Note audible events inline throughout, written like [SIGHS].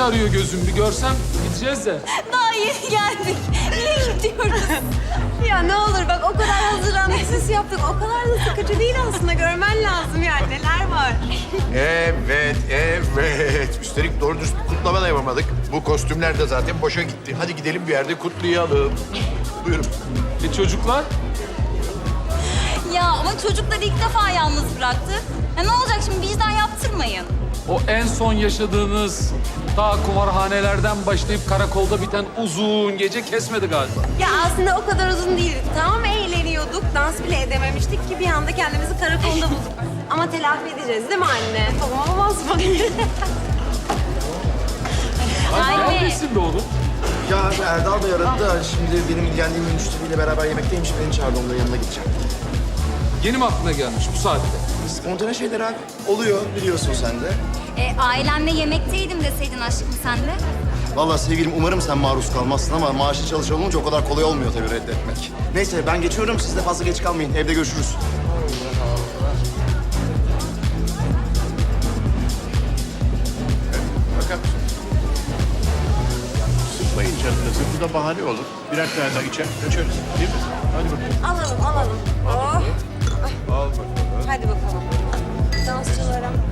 Fikret'i arıyor gözüm. Bir görsem gideceğiz de. Daha yeni geldik. Niye gidiyoruz? [LAUGHS] Ya ne olur bak o kadar hazırlandık, süs yaptık. O kadar da sıkıcı değil aslında. Görmen lazım yani neler var. Evet, evet. Üstelik doğru dürüst bir kutlama da yapamadık. Bu kostümler de zaten boşa gitti. Hadi gidelim bir yerde kutlayalım. Buyurun. E çocuklar? Ya ama çocukları ilk defa yalnız bıraktı. Ya ne olacak şimdi vicdan yaptırmayın. O en son yaşadığınız ta kumarhanelerden başlayıp karakolda biten uzun gece kesmedi galiba. Ya aslında o kadar uzun değildi. Tamam eğleniyorduk. Dans bile edememiştik ki bir anda kendimizi karakolda bulduk. [LAUGHS] Ama telafi edeceğiz değil mi anne? Tamam olmaz mı? [LAUGHS] Anne. neredesin be oğlum? Ya Erdal Bey aradı da şimdi benim ilgilendiğim bir müşteriyle beraber yemekteymiş. Beni çağırdı onunla yanına gideceğim. Yeni mi aklına gelmiş bu saatte? Spontane şeyler abi. Oluyor biliyorsun sen de. E, ailemle yemekteydim deseydin aşkım sen de. Vallahi sevgilim umarım sen maruz kalmazsın ama maaşlı çalışan olunca o kadar kolay olmuyor tabii reddetmek. Neyse ben geçiyorum. Siz de fazla geç kalmayın. Evde görüşürüz. Sıkmayın canınızı. Bu da bahane olur. Birer tane daha içer, kaçarız. Değil mi? Hadi bakalım. alalım alalım. Oh. Al bakalım. Hadi bakalım. olarak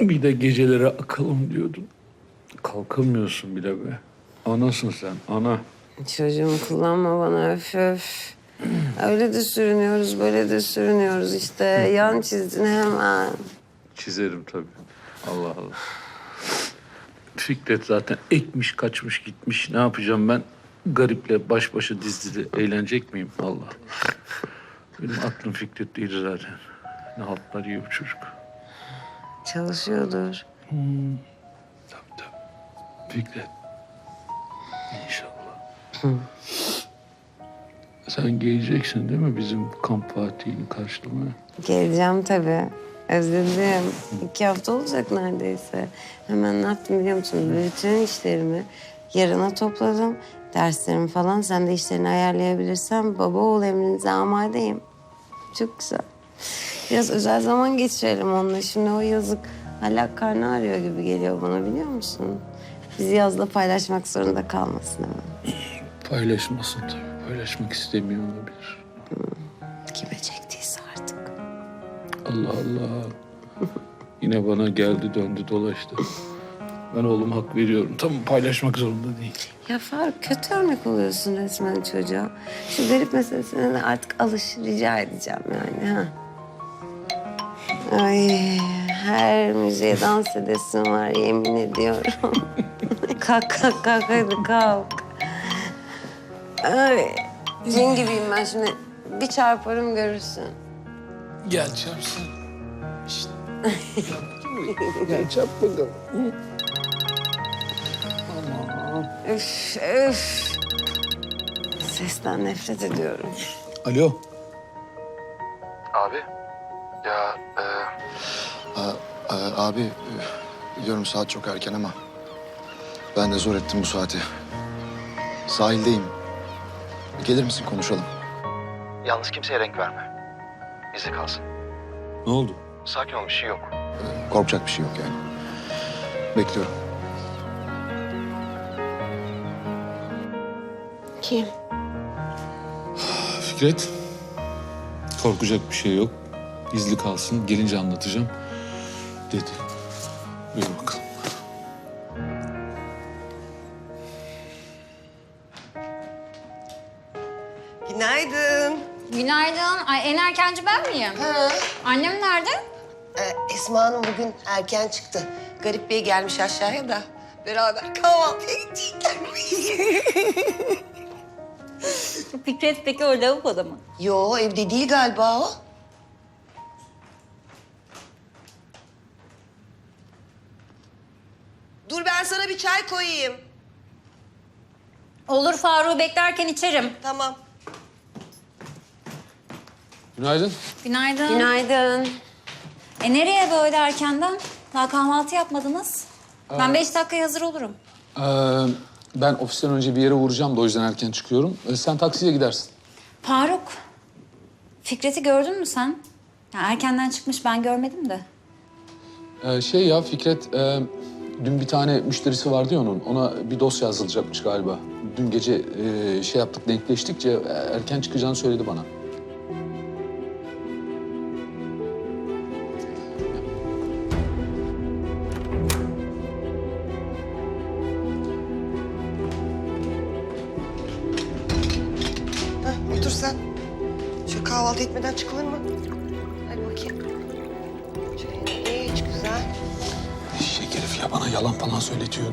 Bir de gecelere akalım diyordun. Kalkamıyorsun bile be. Anasın sen, ana. Çocuğum kullanma bana öf öf. Öyle de sürünüyoruz böyle de sürünüyoruz işte. Yan çizdin hemen. Çizerim tabii. Allah Allah. Fikret zaten ekmiş, kaçmış, gitmiş. Ne yapacağım ben? Gariple baş başa dizili eğlenecek miyim? Allah Allah. Benim aklım Fikret değil zaten. Ne haltlar yiyor bu çocuk. Çalışıyordur. Tabii tabii. Fikret. İnşallah. Sen geleceksin değil mi bizim kamp Fatih'ini karşılamaya? Geleceğim tabii. Özledim. İki hafta olacak neredeyse. Hemen ne yaptım biliyor musun? Bütün işlerimi yarına topladım. Derslerimi falan sen de işlerini ayarlayabilirsen baba oğul emrinize amadeyim. Çok güzel. Biraz özel zaman geçirelim onunla. Şimdi o yazık hala karnı ağrıyor gibi geliyor bana biliyor musun? Bizi yazla paylaşmak zorunda kalmasın hemen. Paylaşmasın tabii. Paylaşmak istemiyor olabilir. Kime çektiyse artık. Allah Allah. Yine bana geldi döndü dolaştı. Ben oğlum hak veriyorum. Tamam paylaşmak zorunda değil. Ya Faruk kötü örnek oluyorsun resmen çocuğa. Şu garip meselesine de artık alış rica edeceğim yani ha. Ay her müziğe dans edesim var yemin ediyorum. [LAUGHS] kalk kalk kalk hadi kalk. Ay cin gibiyim ben şimdi. Bir çarparım görürsün. Gel çarpsın. İşte. Gel çarp bakalım. Üf üf. Sesten nefret ediyorum. Alo. Abi. Ya e, a- a- abi e, biliyorum saat çok erken ama ben de zor ettim bu saati. Sahildeyim. Gelir misin konuşalım? Yalnız kimseye renk verme. Bize kalsın. Ne oldu? Sakin ol bir şey yok. Ee, korkacak bir şey yok yani. Bekliyorum. Kim? Fikret. Korkacak bir şey yok. Gizli kalsın. Gelince anlatacağım. Dedi. Buyur bakalım. Günaydın. Günaydın. Ay en erkenci ben miyim? Ha, Annem nerede? e, Esma Hanım bugün erken çıktı. Garip Bey gelmiş aşağıya da beraber kahvaltıya gidecekler. [LAUGHS] Fikret peki o lavaboda mı? Yo evde değil galiba o. Dur ben sana bir çay koyayım. Olur Faruk'u beklerken içerim. Tamam. Günaydın. Günaydın. Günaydın. E nereye böyle erkenden? Daha kahvaltı yapmadınız. Ben beş dakikaya hazır olurum. Ee, ben ofisten önce bir yere uğrayacağım da o yüzden erken çıkıyorum. Ee, sen taksiye gidersin. Faruk, Fikret'i gördün mü sen? Ya erkenden çıkmış ben görmedim de. Ee, şey ya Fikret, e, dün bir tane müşterisi vardı ya onun. Ona bir dosya yazılacakmış galiba. Dün gece e, şey yaptık, denkleştikçe erken çıkacağını söyledi bana. Heh, otur sen. Şu kahvaltı etmeden çıkılır mı? Ya bana yalan falan söyletiyor.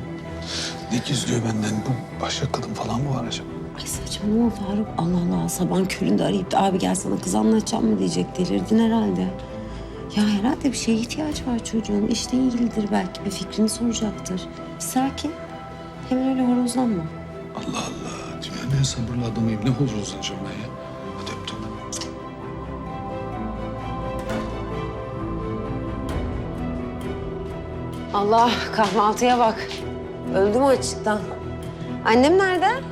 Ne gizliyor benden? Bu başka kadın falan mı var acaba? Ay saçmalama Faruk. Allah Allah sabahın köründe arayıp da abi gel sana kız anlatacağım mı diyecek. Delirdin herhalde. Ya herhalde bir şeye ihtiyaç var çocuğun. İşle ilgilidir belki. Bir fikrini soracaktır. Sakin. Hemen öyle horozlanma. Allah Allah. Dünyanın en sabırlı adamıyım. Ne olur uzanacağım ben ya. Allah kahvaltıya bak. Öldüm açlıktan. Annem nerede?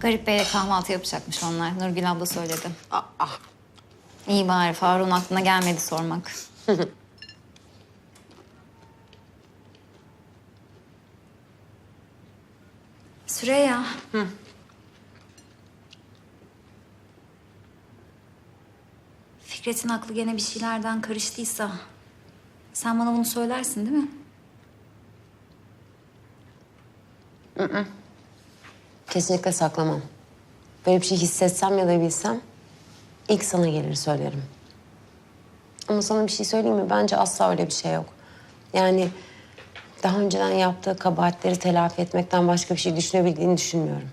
Garip Bey'le kahvaltı yapacakmış onlar. Nurgül abla söyledi. Aa. İyi bari Faruk'un aklına gelmedi sormak. [LAUGHS] Süreyya. Fikret'in aklı gene bir şeylerden karıştıysa... ...sen bana bunu söylersin değil mi? Kesinlikle saklamam. Böyle bir şey hissetsem ya da bilsem ilk sana gelir söylerim. Ama sana bir şey söyleyeyim mi? Bence asla öyle bir şey yok. Yani daha önceden yaptığı kabahatleri telafi etmekten başka bir şey düşünebildiğini düşünmüyorum.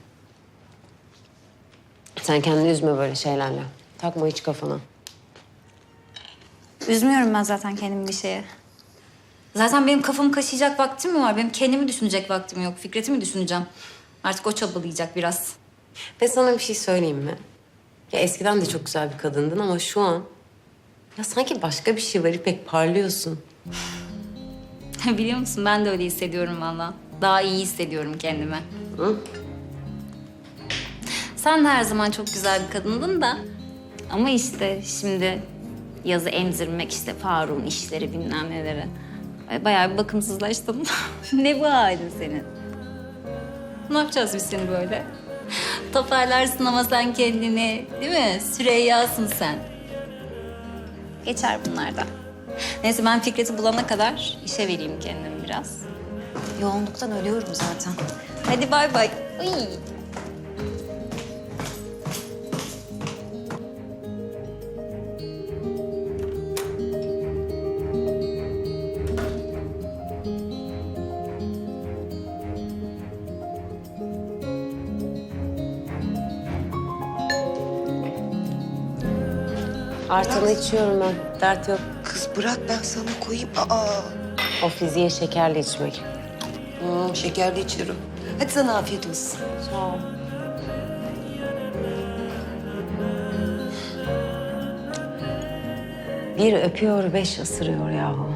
Sen kendini üzme böyle şeylerle. Takma hiç kafana. Üzmüyorum ben zaten kendimi bir şeye. Zaten benim kafamı kaşıyacak vaktim mi var? Benim kendimi düşünecek vaktim yok. Fikret'i mi düşüneceğim? Artık o çabalayacak biraz. Ve sana bir şey söyleyeyim mi? Ya eskiden de çok güzel bir kadındın ama şu an... Ya sanki başka bir şey var İpek, parlıyorsun. [LAUGHS] Biliyor musun ben de öyle hissediyorum valla. Daha iyi hissediyorum kendimi. Hı? Sen de her zaman çok güzel bir kadındın da. Ama işte şimdi yazı emzirmek işte Faruk'un işleri bilmem neleri. Ay, Bayağı bir bakımsızlaştın. [LAUGHS] ne bu halin senin? Ne yapacağız biz seni böyle? Toparlarsın ama sen kendini değil mi? Süreyya'sın sen. Geçer bunlardan. Neyse ben Fikret'i bulana kadar işe vereyim kendimi biraz. Yoğunluktan ölüyorum zaten. Hadi bay bay. Uy. Artanı içiyorum ben. Dert yok. Kız bırak ben sana koyayım. Aa. O fiziğe şekerle içmek. Hmm, şekerli içerim. Hadi sana afiyet olsun. Sağ ol. Bir öpüyor, beş ısırıyor yahu.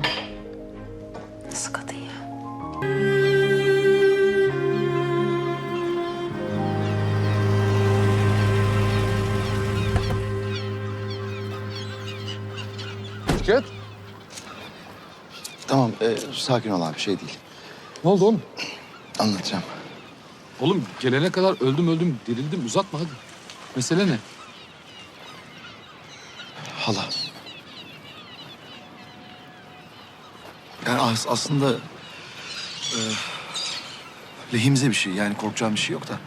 Fikret, Tamam e, sakin ol abi şey değil. ne oldu oğlum? Anlatacağım. Oğlum gelene kadar öldüm öldüm dirildim uzatma hadi. Mesele ne? Hala. Yani as- aslında e, lehimize bir şey yani korkacağım bir şey yok da.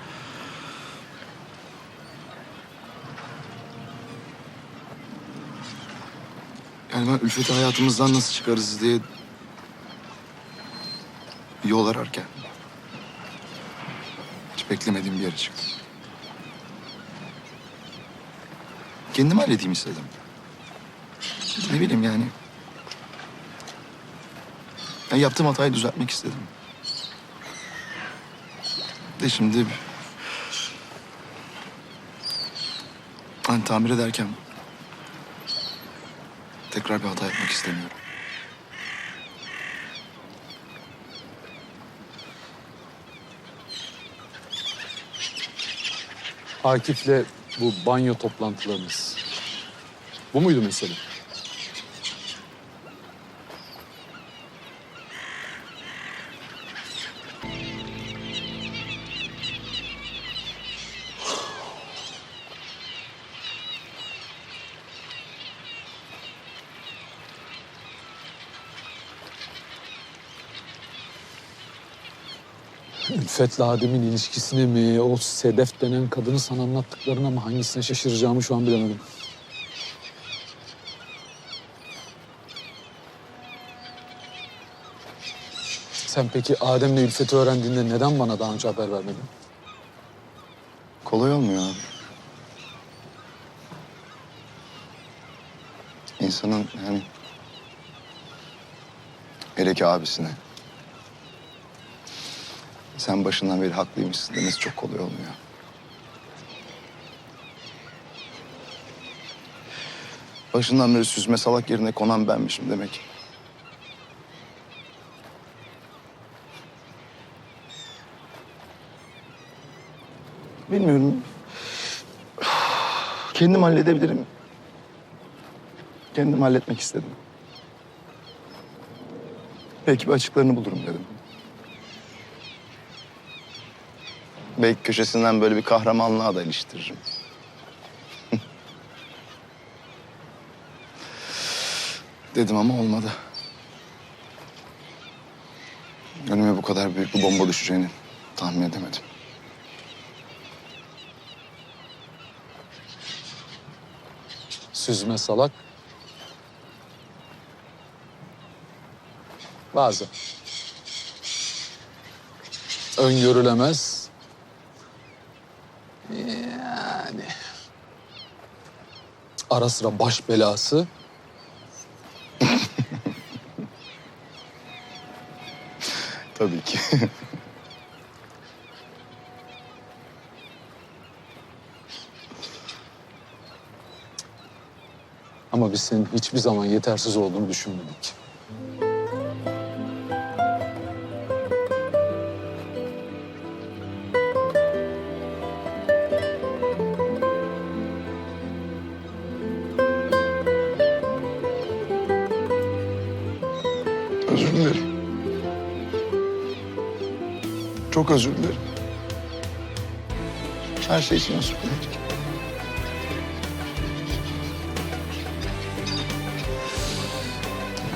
Yani ben Ülfet'i hayatımızdan nasıl çıkarız diye yol ararken hiç beklemediğim bir yere çıktım. Kendim halledeyim istedim. Ne bileyim yani. Ben yaptığım hatayı düzeltmek istedim. De şimdi... Hani tamir ederken... Tekrar bir hata yapmak istemiyorum. Akif'le bu banyo toplantılarınız. Bu muydu mesele? Ülfet'le Adem'in ilişkisini mi, o Sedef denen kadını sana anlattıklarına mı hangisine şaşıracağımı şu an bilemedim. Sen peki Adem'le Ülfet'i öğrendiğinde neden bana daha önce haber vermedin? Kolay olmuyor abi. İnsanın yani... Hele ki abisine. Sen başından beri haklıymışsın demesi çok kolay olmuyor. Başından beri süzme salak yerine konan benmişim demek. Bilmiyorum. Kendim halledebilirim. Kendim halletmek istedim. Belki bir açıklarını bulurum dedim. Belki köşesinden böyle bir kahramanlığa da iliştiririm. [LAUGHS] dedim ama olmadı. Önüme bu kadar büyük bir bomba düşeceğini tahmin edemedim. Süzme salak. Bazen. Öngörülemez. Yani. Ara sıra baş belası. [LAUGHS] Tabii ki. Ama biz senin hiçbir zaman yetersiz olduğunu düşünmedik. Çok özür dilerim. Her şey için özür dilerim.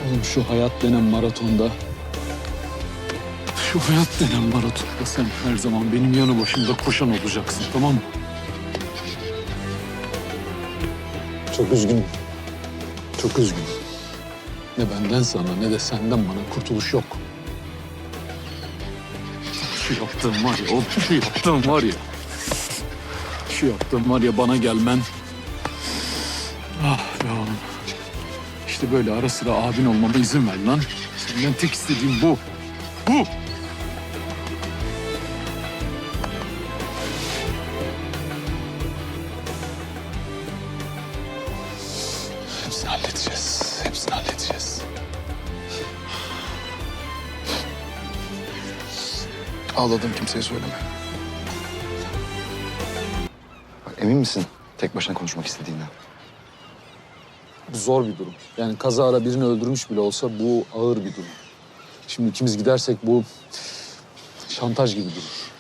Oğlum şu hayat denen maratonda... Şu hayat denen maratonda sen her zaman benim yanı başımda koşan olacaksın tamam mı? Çok üzgünüm. Çok üzgünüm. Ne benden sana ne de senden bana kurtuluş yok. Şu yaptığım var ya, o şu yaptığım var ya. Şu yaptığım var ya bana gelmen. Ah be oğlum. İşte böyle ara sıra abin olmama izin ver lan. Senden tek istediğim. Bu. Ağladım kimseye söyleme. Emin misin tek başına konuşmak istediğinden? Bu zor bir durum. Yani kazara birini öldürmüş bile olsa bu ağır bir durum. Şimdi ikimiz gidersek bu şantaj gibi durur.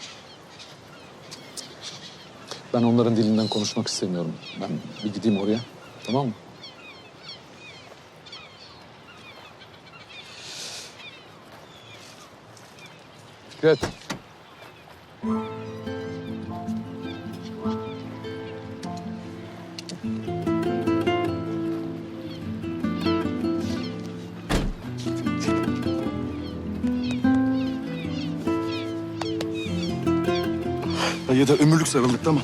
Ben onların dilinden konuşmak istemiyorum. Ben bir gideyim oraya. Tamam mı? Fikret. Ömürlük sarıldık tamam.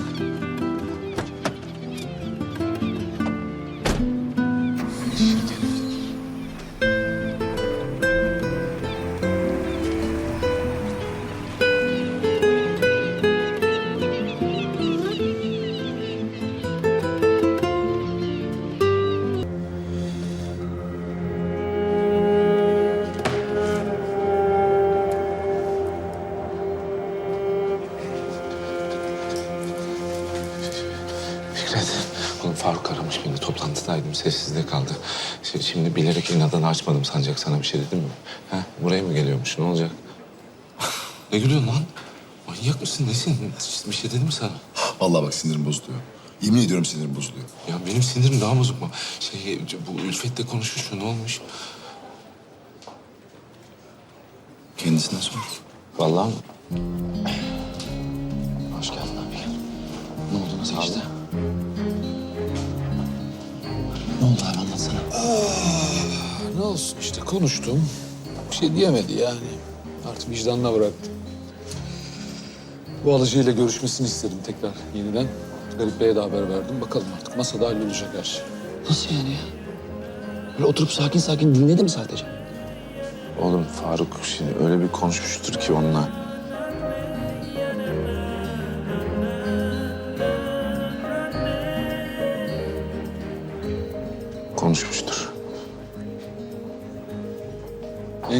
Toplantıdaydım, sessizde kaldı. Şey, Şimdi bilerek inadını açmadım sanacak sana bir şey dedim mi? Ha? Buraya mı geliyormuş, ne olacak? [LAUGHS] ne gülüyorsun lan? Manyak mısın, nesin? Bir şey dedim mi sana? Vallahi bak sinirim bozuluyor. Yemin ediyorum sinirim bozuluyor. Ya benim sinirim daha bozuk mu? Şey, bu Ülfet'le konuşmuş mu, ne olmuş? Kendisine sor. Vallahi mı? Hoş geldin abi. Ne oldu nasıl geçti? Olsun işte konuştum. Bir şey diyemedi yani. Artık vicdanına bıraktım. Bu alıcıyla görüşmesini istedim tekrar yeniden. Garip Bey'e de haber verdim. Bakalım artık masada hallolacak her şey. Nasıl yani ya? Böyle oturup sakin sakin dinledi mi sadece? Oğlum Faruk şimdi öyle bir konuşmuştur ki onunla.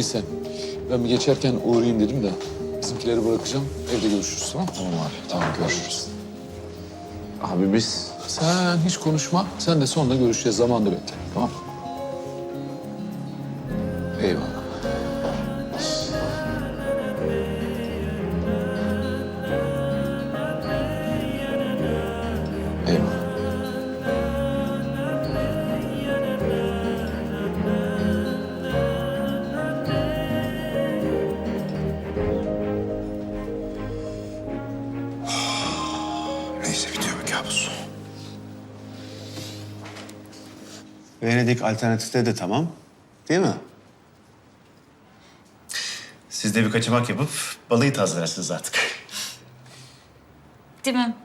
Neyse ben bir geçerken uğrayayım dedim de bizimkileri bırakacağım. Evde görüşürüz tamam mı? Tamam abi tamam görüşürüz. Abi biz Sen hiç konuşma. Sen de sonra görüşeceğiz. Zamanda bekle. Venedik alternatifte de tamam. Değil mi? Siz de bir kaçamak yapıp balayı tazelersiniz artık. Değil mi?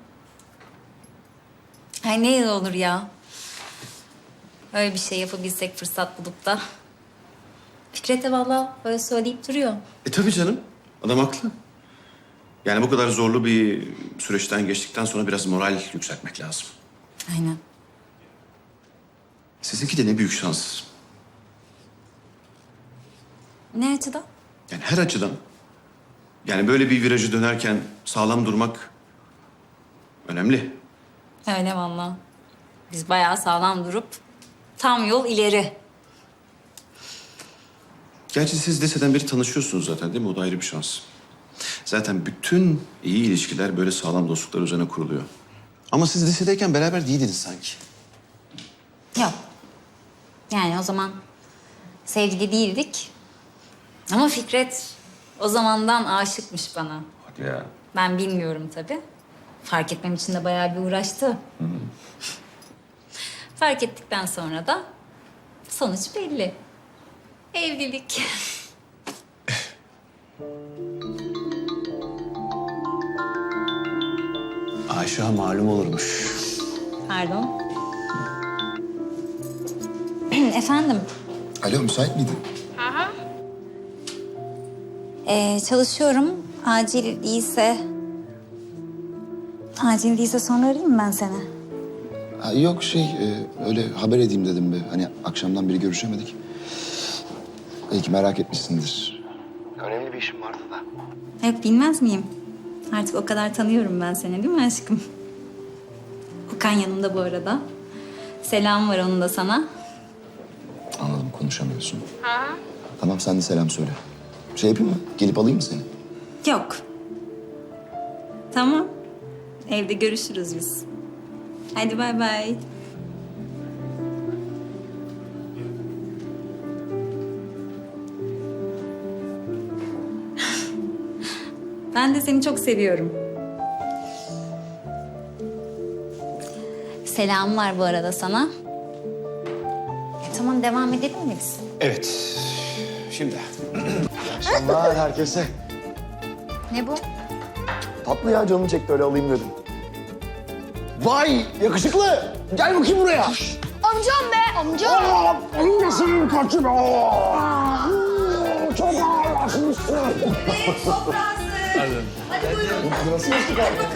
Ay ne iyi olur ya. Öyle bir şey yapabilsek fırsat bulup da. Fikret de valla böyle söyleyip duruyor. E tabii canım. Adam haklı. Yani bu kadar zorlu bir süreçten geçtikten sonra biraz moral yükseltmek lazım. Aynen. Sizinki de ne büyük şans. Ne açıdan? Yani her açıdan. Yani böyle bir virajı dönerken sağlam durmak önemli. Öyle valla. Biz bayağı sağlam durup tam yol ileri. Gerçi siz liseden beri tanışıyorsunuz zaten değil mi? O da ayrı bir şans. Zaten bütün iyi ilişkiler böyle sağlam dostluklar üzerine kuruluyor. Ama siz lisedeyken beraber değildiniz sanki. Yok. Yani o zaman sevgili değildik. Ama Fikret o zamandan aşıkmış bana. Hadi ya. Ben bilmiyorum tabii. Fark etmem için de bayağı bir uğraştı. Fark ettikten sonra da sonuç belli. Evlilik. Aşağı malum olurmuş. Pardon. Efendim, Alo müsait miydin? ee, çalışıyorum. Acil değilse... Acil değilse sonra arayayım mı ben seni? Ha, yok şey e, öyle haber edeyim dedim be. Hani akşamdan beri görüşemedik. Belki merak etmişsindir. Önemli bir işim vardı da. Yok bilmez miyim? Artık o kadar tanıyorum ben seni değil mi aşkım? Okan yanımda bu arada. Selam var onun da sana. Konuşamıyorsun. Tamam sen de selam söyle. Şey yapayım mı? Gelip alayım mı seni? Yok. Tamam. Evde görüşürüz biz. Hadi bay bay. [LAUGHS] Ben de seni çok seviyorum. Selam var bu arada sana. Tamam devam edelim mi biz? Evet. Şimdi. Akşamlar herkese. Ne bu? Tatlı ya canım çekti öyle alayım dedim. Vay yakışıklı. Gel bakayım buraya. Amcam be amcam. Aa, nasıl kaçın? Aa, çok ağırlaşmışsın. Burası nasıl kaldı?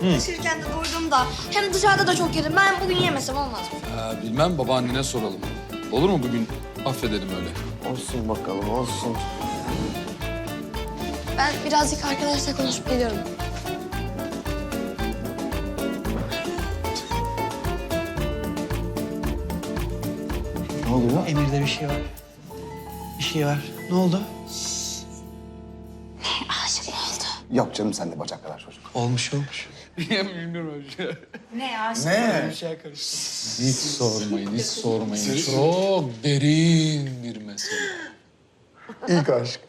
Taşırken da. Hem dışarıda da çok yedim. Ben bugün yemesem olmaz mı? Ha, bilmem babaannene soralım. Olur mu bugün? Affedelim öyle. Olsun bakalım olsun. Ben birazcık arkadaşla konuşup geliyorum. Ne oluyor? Emir'de bir şey var. Bir şey var. Ne oldu? Aşık oldu. Yok canım sen de bacak kadar çocuk. Olmuş olmuş. Hiç sormayın, hiç sormayın. Çok derin bir mesele. İlk aşk.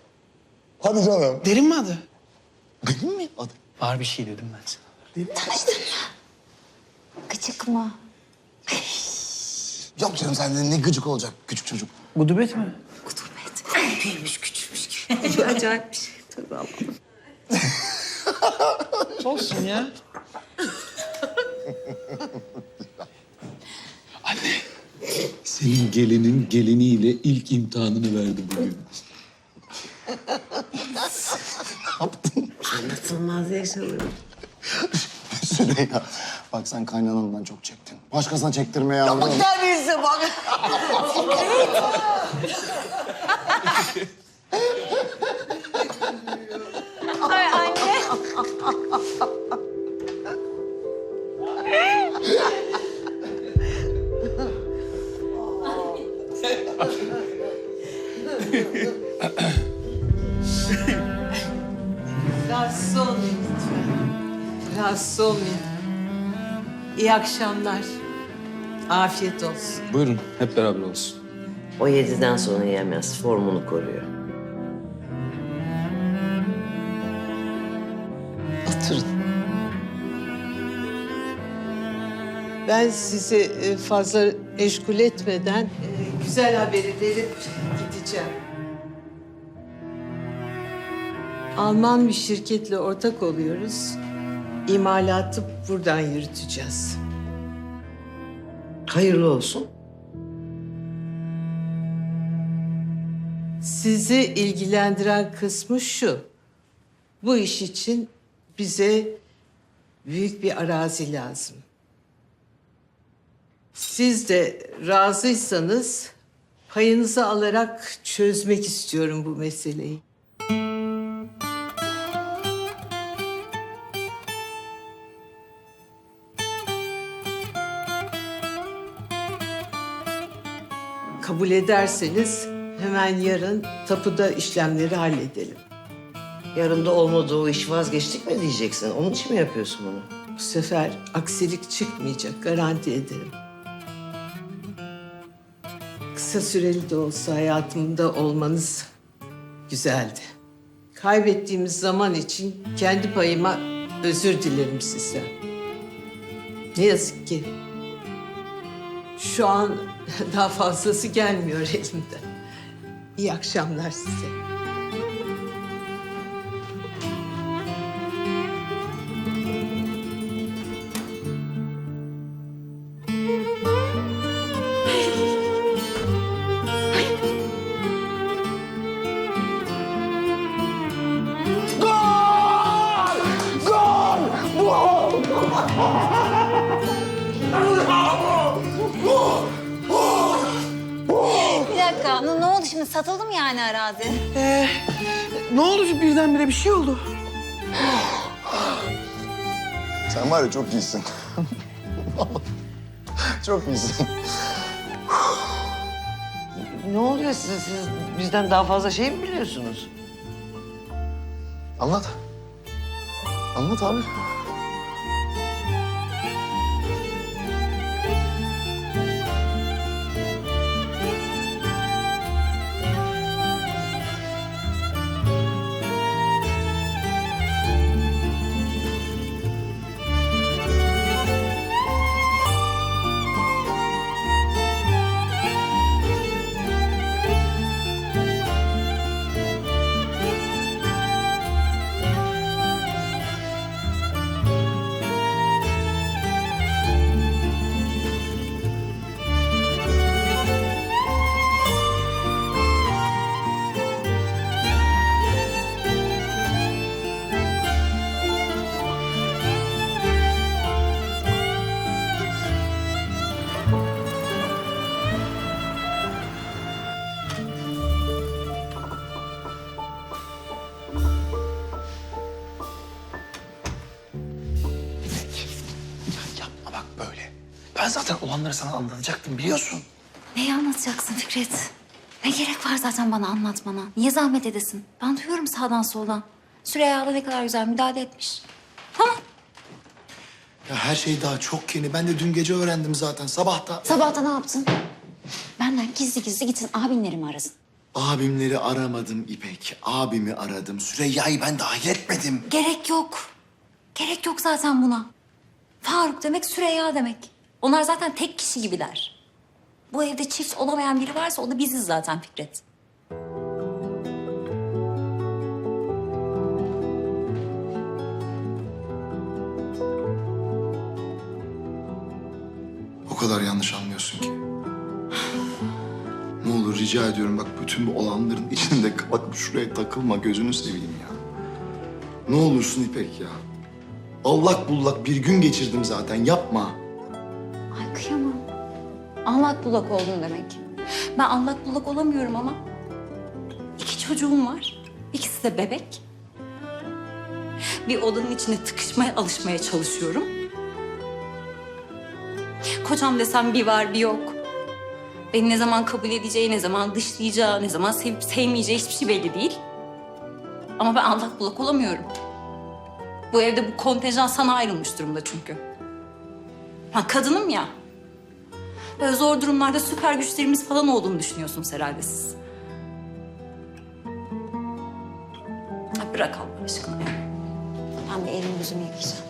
Hadi canım. Derin mi adı? Değil mi adı? Var bir şey dedim ben sana. Gıcık mı? Yok canım sende ne gıcık olacak küçük çocuk. Gudubet mi? Acayip bir şey tabii ama. [LAUGHS] Olsun ya. Senin gelinin geliniyle ilk imtihanını verdi bugün. Anlatılmaz yaşanır. Süreyya bak sen kaynanandan çok çektin. Başkasına çektirme yavrum. Ya bak Terbiyesize bak. [LAUGHS] olmayın. İyi akşamlar. Afiyet olsun. Buyurun, hep beraber olsun. O yediden sonra yemez. Formunu koruyor. Oturun. Ben sizi e, fazla meşgul etmeden e, güzel haberi verip gideceğim. Alman bir şirketle ortak oluyoruz. İmalatı buradan yürüteceğiz. Hayırlı olsun. Sizi ilgilendiren kısmı şu. Bu iş için bize büyük bir arazi lazım. Siz de razıysanız payınızı alarak çözmek istiyorum bu meseleyi. Kabul ederseniz hemen yarın tapuda işlemleri halledelim. Yarın da olmadı o iş vazgeçtik mi diyeceksin? Onun için mi yapıyorsun bunu? Bu sefer aksilik çıkmayacak, garanti ederim. Kısa süreli de olsa hayatımda olmanız güzeldi. Kaybettiğimiz zaman için kendi payıma özür dilerim sizden. Ne yazık ki şu an daha fazlası gelmiyor elimden. İyi akşamlar size. Satıldı mı yani arazi? Ee, ne oldu birdenbire bir şey oldu? [SIGHS] Sen var ya çok iyisin. [LAUGHS] çok iyisin. [SIGHS] Ne oluyor size? Siz bizden daha fazla şey mi biliyorsunuz? Anlat. Anlat abi. Olanları sana anlatacaktım biliyorsun. Neyi anlatacaksın Fikret? Ne gerek var zaten bana anlatmana? Niye zahmet edesin? Ben duyuyorum sağdan soldan. Süreyya da ne kadar güzel müdahale etmiş. Tamam. Ya her şey daha çok yeni. Ben de dün gece öğrendim zaten. Sabah da Sabahta ne yaptın? Benden gizli gizli gitsin abinlerimi arasın. abimleri aramadım İpek. Abimi aradım. Süreyya'yı ben dahil etmedim. Gerek yok. Gerek yok zaten buna. Faruk demek Süreyya demek. Onlar zaten tek kişi gibiler. Bu evde çift olamayan biri varsa o da biziz zaten Fikret. O kadar yanlış anlıyorsun ki. Ne olur rica ediyorum bak bütün bu olanların içinde bak şuraya takılma gözünü seveyim ya. Ne olursun İpek ya. Allak bullak bir gün geçirdim zaten yapma. Allak bullak oldun demek. Ben allak bullak olamıyorum ama. iki çocuğum var. İkisi de bebek. Bir odanın içine tıkışmaya alışmaya çalışıyorum. Kocam desem bir var bir yok. Beni ne zaman kabul edeceği, ne zaman dışlayacağı, ne zaman sevip sevmeyeceği hiçbir şey belli değil. Ama ben allak bullak olamıyorum. Bu evde bu kontenjan sana ayrılmış durumda çünkü. Ha kadınım ya. Böyle zor durumlarda süper güçlerimiz falan olduğunu düşünüyorsunuz herhalde siz. Bırak Allah aşkına ya. Ben bir elimi yüzümü yıkayacağım.